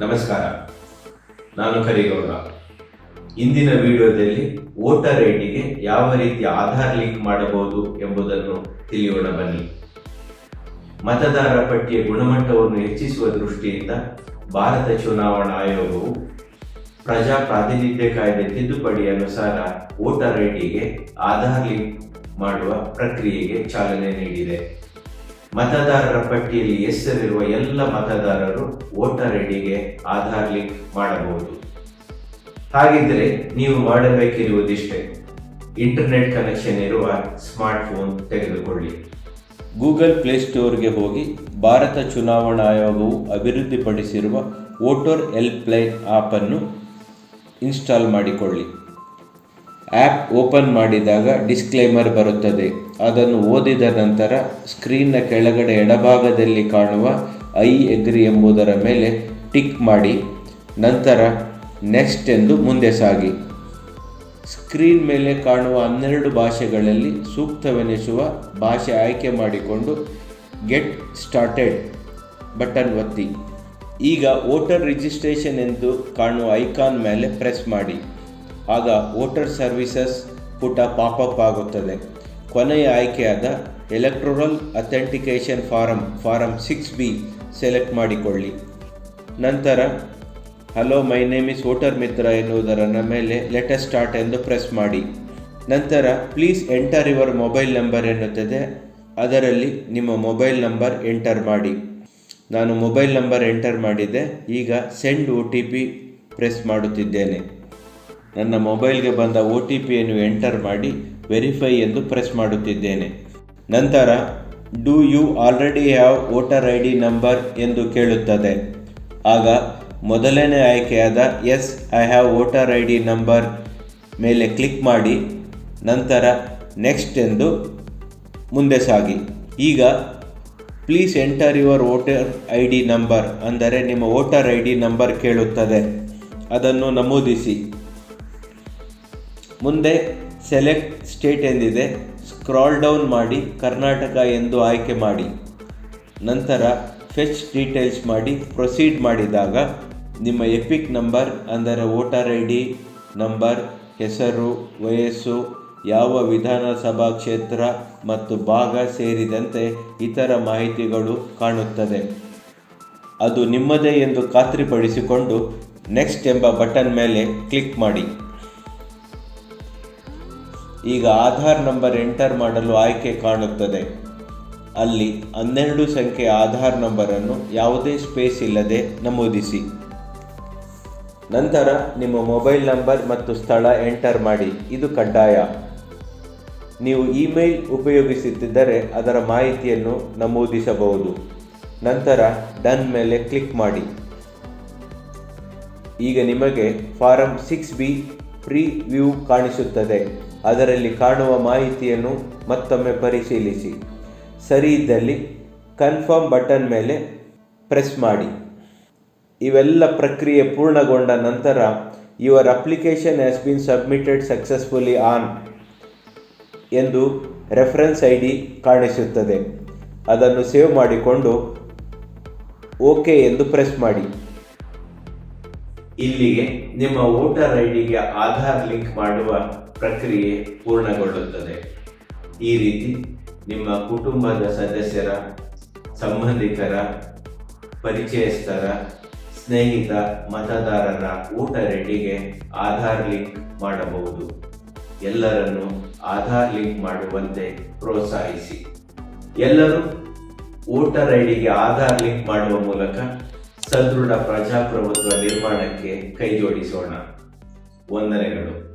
ನಮಸ್ಕಾರ. ನಾನು ಕರಿಗೌಡ. ಇಂದಿನ ವಿಡಿಯೋದಲ್ಲಿ ವೋಟರ್ ಐಡಿಗೆ ಯಾವ ರೀತಿ ಆಧಾರ್ ಲಿಂಕ್ ಮಾಡಬಹುದು ಎಂಬುದನ್ನು ತಿಳಿಯೋಣ ಬನ್ನಿ. ಮತದಾರ ಪಟ್ಟಿಯ ಗುಣಮಟ್ಟವನ್ನು ಹೆಚ್ಚಿಸುವ ದೃಷ್ಟಿಯಿಂದ ಭಾರತ ಚುನಾವಣಾ ಆಯೋಗವು ಪ್ರಜಾ ಪ್ರಾತಿನಿಧ್ಯ ಕಾಯ್ದೆ ತಿದ್ದುಪಡಿ ಅನುಸಾರ ವೋಟರ್ ಐಡಿಗೆ ಆಧಾರ್ ಲಿಂಕ್ ಮಾಡುವ ಪ್ರಕ್ರಿಯೆಗೆ ಚಾಲನೆ ನೀಡಿದೆ. ಮತದಾರರ ಪಟ್ಟಿಯಲ್ಲಿ ಹೆಸರಿರುವ ಎಲ್ಲ ಮತದಾರರು ವೋಟರ್ ಐಡಿಗೆ ಆಧಾರ್ ಲಿಂಕ್ ಮಾಡಬಹುದು. ಹಾಗಿದ್ರೆ ನೀವು ಮಾಡಬೇಕಿರುವುದಿಷ್ಟೇ. ಇಂಟರ್ನೆಟ್ ಕನೆಕ್ಷನ್ ಇರುವ ಸ್ಮಾರ್ಟ್ಫೋನ್ ತೆಗೆದುಕೊಳ್ಳಿ. ಗೂಗಲ್ ಪ್ಲೇಸ್ಟೋರ್ಗೆ ಹೋಗಿ ಭಾರತ ಚುನಾವಣಾ ಆಯೋಗವು ಅಭಿವೃದ್ಧಿಪಡಿಸಿರುವ ವೋಟರ್ ಹೆಲ್ಪ್ಲೈನ್ ಆ್ಯಪನ್ನು ಇನ್ಸ್ಟಾಲ್ ಮಾಡಿಕೊಳ್ಳಿ. ಆ್ಯಪ್ ಓಪನ್ ಮಾಡಿದಾಗ ಡಿಸ್ಕ್ಲೇಮರ್ ಬರುತ್ತದೆ. ಅದನ್ನು ಓದಿದ ನಂತರ ಸ್ಕ್ರೀನ್ನ ಕೆಳಗಡೆ ಎಡಭಾಗದಲ್ಲಿ ಕಾಣುವ ಐ ಎಗ್ರಿ ಎಂಬುದರ ಮೇಲೆ ಟಿಕ್ ಮಾಡಿ. ನಂತರ ನೆಕ್ಸ್ಟ್ ಎಂದು ಮುಂದೆ ಸಾಗಿ. ಸ್ಕ್ರೀನ್ ಮೇಲೆ ಕಾಣುವ ಹನ್ನೆರಡು ಭಾಷೆಗಳಲ್ಲಿ ಸೂಕ್ತವೆನಿಸುವ ಭಾಷೆ ಆಯ್ಕೆ ಮಾಡಿಕೊಂಡು ಗೆಟ್ ಸ್ಟಾರ್ಟೆಡ್ ಬಟನ್ ಒತ್ತಿ. ಈಗ ವೋಟರ್ ರಿಜಿಸ್ಟ್ರೇಷನ್ ಎಂದು ಕಾಣುವ ಐಕಾನ್ ಮೇಲೆ ಪ್ರೆಸ್ ಮಾಡಿ. ಆಗ ವೋಟರ್ ಸರ್ವಿಸಸ್ ಪುಟ ಪಾಪಪ್ ಆಗುತ್ತದೆ. ಕೊನೆಯ ಆಯ್ಕೆಯಾದ electoral authentication form form six B select ಮಾಡಿಕೊಳ್ಳಿ. ನಂತರ, hello, my name is voter Mitra ಎನ್ನುವುದರ ಮೇಲೆ ಲೆಟೆಸ್ಟ್ ಸ್ಟಾರ್ಟ್ ಎಂದು ಪ್ರೆಸ್ ಮಾಡಿ. ನಂತರ, please enter your mobile number ಎನ್ನುತ್ತದೆ. ಅದರಲ್ಲಿ ನಿಮ್ಮ ಮೊಬೈಲ್ ನಂಬರ್ ಎಂಟರ್ ಮಾಡಿ. ನಾನು ಮೊಬೈಲ್ ನಂಬರ್ ಎಂಟರ್ ಮಾಡಿದ್ದೆ. ಈಗ send O T P press ಮಾಡುತ್ತಿದ್ದೇನೆ. ನನ್ನ ಮೊಬೈಲ್ಗೆ ಬಂದ ಒ ಟಿ ಪಿಯನ್ನು ಎಂಟರ್ ಮಾಡಿ ವೆರಿಫೈ ಎಂದು ಪ್ರೆಸ್ ಮಾಡುತ್ತಿದ್ದೇನೆ. ನಂತರ, do you already have voter I D number? ಎಂದು ಕೇಳುತ್ತದೆ. ಆಗ ಮೊದಲನೇ ಆಯ್ಕೆಯಾದ, yes, I have voter I D number ಮೇಲೆ ಕ್ಲಿಕ್ ಮಾಡಿ, ನಂತರ ನೆಕ್ಸ್ಟ್ ಎಂದು ಮುಂದೆ ಸಾಗಿ. ಈಗ, please enter your voter I D number ಅಂದರೆ ನಿಮ್ಮ ವೋಟರ್ ಐ ಡಿ ನಂಬರ್ ಕೇಳುತ್ತದೆ. ಅದನ್ನು ನಮೂದಿಸಿ. ಮುಂದೆ ಸೆಲೆಕ್ಟ್ ಸ್ಟೇಟ್ ಎಂದಿದೆ, ಸ್ಕ್ರಾಲ್ ಡೌನ್ ಮಾಡಿ ಕರ್ನಾಟಕ ಎಂದು ಆಯ್ಕೆ ಮಾಡಿ. ನಂತರ ಫೆಚ್ ಡೀಟೇಲ್ಸ್ ಮಾಡಿ ಪ್ರೊಸೀಡ್ ಮಾಡಿದಾಗ ನಿಮ್ಮ ಎಪಿಕ್ ನಂಬರ್, ಅಂದರೆ ವೋಟರ್ ಐ ಡಿ ನಂಬರ್, ಹೆಸರು, ವಯಸ್ಸು, ಯಾವ ವಿಧಾನಸಭಾ ಕ್ಷೇತ್ರ ಮತ್ತು ಭಾಗ ಸೇರಿದಂತೆ ಇತರ ಮಾಹಿತಿಗಳು ಕಾಣುತ್ತದೆ. ಅದು ನಿಮ್ಮದೇ ಎಂದು ಖಾತ್ರಿಪಡಿಸಿಕೊಂಡು ನೆಕ್ಸ್ಟ್ ಎಂಬ ಬಟನ್ ಮೇಲೆ ಕ್ಲಿಕ್ ಮಾಡಿ. ಈಗ ಆಧಾರ್ ನಂಬರ್ ಎಂಟರ್ ಮಾಡಲು ಆಯ್ಕೆ ಕಾಣುತ್ತದೆ. ಅಲ್ಲಿ ಹನ್ನೆರಡು ಸಂಖ್ಯೆಯ ಆಧಾರ್ ನಂಬರನ್ನು ಯಾವುದೇ ಸ್ಪೇಸ್ ಇಲ್ಲದೆ ನಮೂದಿಸಿ. ನಂತರ ನಿಮ್ಮ ಮೊಬೈಲ್ ನಂಬರ್ ಮತ್ತು ಸ್ಥಳ ಎಂಟರ್ ಮಾಡಿ. ಇದು ಕಡ್ಡಾಯ. ನೀವು ಇಮೇಲ್ ಉಪಯೋಗಿಸುತ್ತಿದ್ದರೆ ಅದರ ಮಾಹಿತಿಯನ್ನು ನಮೂದಿಸಬಹುದು. ನಂತರ ಡನ್ ಮೇಲೆ ಕ್ಲಿಕ್ ಮಾಡಿ. ಈಗ ನಿಮಗೆ form six B preview ಕಾಣಿಸುತ್ತದೆ. ಅದರಲ್ಲಿ ಕಾಣುವ ಮಾಹಿತಿಯನ್ನು ಮತ್ತೊಮ್ಮೆ ಪರಿಶೀಲಿಸಿ. ಸರಿ ಇದ್ದಲ್ಲಿ ಕನ್ಫರ್ಮ್ ಬಟನ್ ಮೇಲೆ ಪ್ರೆಸ್ ಮಾಡಿ. ಇವೆಲ್ಲ ಪ್ರಕ್ರಿಯೆ ಪೂರ್ಣಗೊಂಡ ನಂತರ your application has been submitted successfully on ಎಂದು ರೆಫರೆನ್ಸ್ ಐ ಡಿ ಕಾಣಿಸುತ್ತದೆ. ಅದನ್ನು ಸೇವ್ ಮಾಡಿಕೊಂಡು ಓಕೆ ಎಂದು ಪ್ರೆಸ್ ಮಾಡಿ. ಇಲ್ಲಿಗೆ ನಿಮ್ಮ ವೋಟರ್ ಐಡಿಗೆ ಆಧಾರ್ ಲಿಂಕ್ ಮಾಡುವ ಪ್ರಕ್ರಿಯೆ ಪೂರ್ಣಗೊಳ್ಳುತ್ತದೆ. ಈ ರೀತಿ ನಿಮ್ಮ ಕುಟುಂಬದ ಸದಸ್ಯರ, ಸಂಬಂಧಿಕರ, ಪರಿಚಯಸ್ಥರ, ಸ್ನೇಹಿತ, ಮತದಾರರ ವೋಟರ್ ಐಡಿಗೆ ಆಧಾರ್ ಲಿಂಕ್ ಮಾಡಬಹುದು. ಎಲ್ಲರನ್ನು ಆಧಾರ್ ಲಿಂಕ್ ಮಾಡುವಂತೆ ಪ್ರೋತ್ಸಾಹಿಸಿ. ಎಲ್ಲರೂ ವೋಟರ್ ಐಡಿಗೆ ಆಧಾರ್ ಲಿಂಕ್ ಮಾಡುವ ಮೂಲಕ ಸದೃಢ ಪ್ರಜಾಪ್ರಭುತ್ವ ನಿರ್ಮಾಣಕ್ಕೆ ಕೈಜೋಡಿಸೋಣ. ವಂದನೆಗಳು.